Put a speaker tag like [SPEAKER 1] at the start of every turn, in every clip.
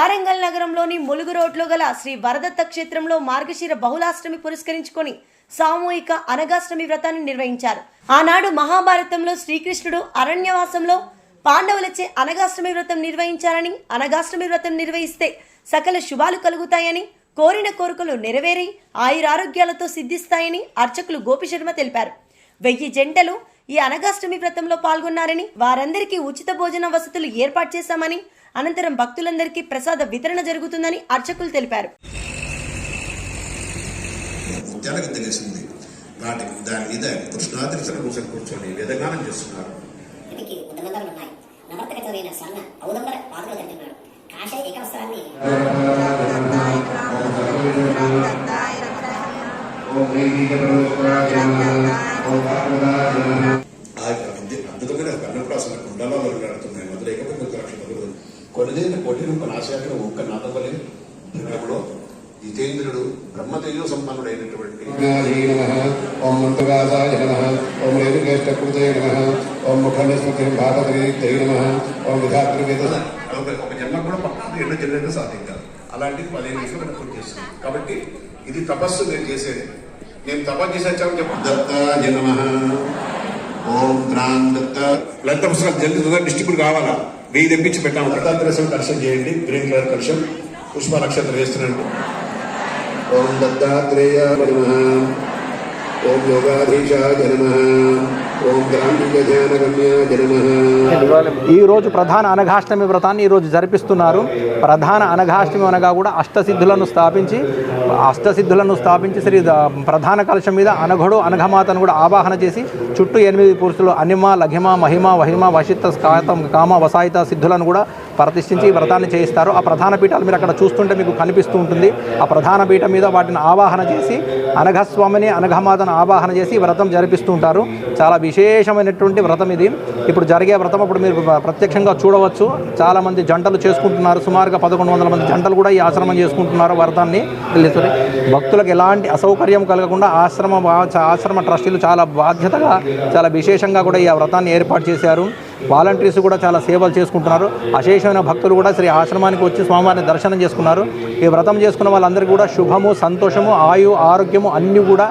[SPEAKER 1] వారంగల్ నగరంలోని ములుగు రోడ్లో గల శ్రీ వరదత్త క్షేత్రంలో మార్గశిర బహుళాష్టమి పురస్కరించుకొని సామూహిక అనగాష్టమి వ్రతాన్ని నిర్వహించారు. ఆనాడు మహాభారతంలో శ్రీకృష్ణుడు అరణ్యవాసంలో పాండవులచే అనగాష్టమి వ్రతం నిర్వహించారని అనగాష్టమి వ్రతం నిర్వహిస్తే సకల శుభాలు కలుగుతాయని కోరిన కోరికలు నెరవేరి ఆయురారోగ్యాలతో సిద్ధిస్తాయని అర్చకులు గోపిశర్మ తెలిపారు. వెయ్యి జంటలు ఈ అనగాష్టమి వ్రతంలో పాల్గొన్నారని వారందరికీ ఉచిత భోజన వసతులు ఏర్పాటు చేశామని అనంతరం భక్తులందరికీ ప్రసాద వితరణ జరుగుతుందని అర్చకులు తెలిపారు.
[SPEAKER 2] ముత్యాలకు తెలిసింది. వాటి దాని మీద కృష్ణాద్రిసన కూర్చొని కూర్చొని వేదగానం చేస్తున్నారు.
[SPEAKER 3] వీటికి ఉదండలు ఉన్నాయి. నవర్తక చదివిన స్వర్ణ ఔదంబర పాత్రలు తింటున్నాడు కాషాయ ఏకవస్త్రాన్ని
[SPEAKER 2] ఆ అద్భు- కుండలో వెలువడుతున్నాయి మధురైకపోతే కొద్ది లక్ష కొనదేని కొట్టిన నాశాఖను ఒక్క నాదవలే విగ్రహంలో జితేంద్రుడు బ్రహ్మతేజో సంపన్నుడైనటువంటి
[SPEAKER 4] ఓం మంత్రగాదాయ నమ ఓం రేణుకేష్టకృతే నమ ఓం ముఖనిస్మృతి భాగవతై నమ ఓం విధాతృవేద
[SPEAKER 2] ఒక జన్మ కూడా పక్కన ఎన్నో జన్మలు సాధ్యం అలాంటిది పదిహేను నిమిషాలు మనం పూర్తి చేస్తున్నాం కాబట్టి ఇది తపస్సు నేను చేసేది నేను తపస్సు చేసి వచ్చామని చెప్పు. దత్తాయ నమ. ఓం త్రాం దత్త. లలిత పుస్తకాలు జల్ది తొందర డిస్ట్రిబ్యూట్ కావాలా? వెయ్యి తెప్పించి పెట్టాము దత్తాత్రేయ దర్శనం చేయండి. గ్రీన్ కలర్ కలుషం పుష్ప నక్షత్రం వేస్తున్నాడు.
[SPEAKER 4] ఓం దత్తాత్రేయ నమ. ఓం యోగాధీశాయ నమ. ఓం నమ.
[SPEAKER 5] ఈ రోజు ప్రధాన అనఘాష్టమి వ్రతాన్ని ఈరోజు జరిపిస్తున్నారు. ప్రధాన అనఘాష్టమి అనగా కూడా అష్టసిద్ధులను స్థాపించి అష్టసిద్ధులను స్థాపించి శ్రీ ప్రధాన కలశం మీద అనఘుడు అనఘమాతను కూడా ఆవాహన చేసి చుట్టూ ఎనిమిది పురుషులు అనిమ లఘిమ మహిమ వహిమ వశిత్త స్కాతం కామ వసాయిత సిద్ధులను కూడా ప్రతిష్ఠించి ఈ వ్రతాన్ని చేయిస్తారు. ఆ ప్రధాన పీఠాలు మీరు అక్కడ చూస్తుంటే మీకు కనిపిస్తూ ఉంటుంది. ఆ ప్రధాన పీఠం మీద వాటిని ఆవాహన చేసి అనఘస్వామిని అనఘమాతను ఆవాహన చేసి ఈ వ్రతం జరిపిస్తూ ఉంటారు చాలా విశేషమైనటువంటి వ్రతం ఇది. ఇప్పుడు జరిగే వ్రతం అప్పుడు మీరు ప్రత్యక్షంగా చూడవచ్చు. చాలామంది జంటలు చేసుకుంటున్నారు. సుమారుగా పదకొండు వందల మంది జంటలు కూడా ఈ ఆశ్రమం చేసుకుంటున్నారు వ్రతాన్ని వెళ్ళేసరి భక్తులకు ఎలాంటి అసౌకర్యం కలగకుండా ఆశ్రమ ఆశ్రమ ట్రస్టీలు చాలా బాధ్యతగా చాలా విశేషంగా కూడా ఈ వ్రతాన్ని ఏర్పాటు చేశారు. వాలంటీర్స్ కూడా చాలా సేవలు చేసుకుంటున్నారు. అశేషమైన భక్తులు కూడా శ్రీ ఆశ్రమానికి వచ్చి స్వామివారిని దర్శనం చేసుకున్నారు. ఈ వ్రతం చేసుకున్న వాళ్ళందరికీ కూడా శుభము సంతోషము ఆయు ఆరోగ్యము అన్నీ కూడా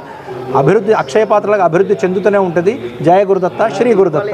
[SPEAKER 5] అభివృద్ధి అక్షయ పాత్రలకు అభివృద్ధి చెందుతూనే ఉంటుంది. జయ గురుదత్త శ్రీ గురుదత్త.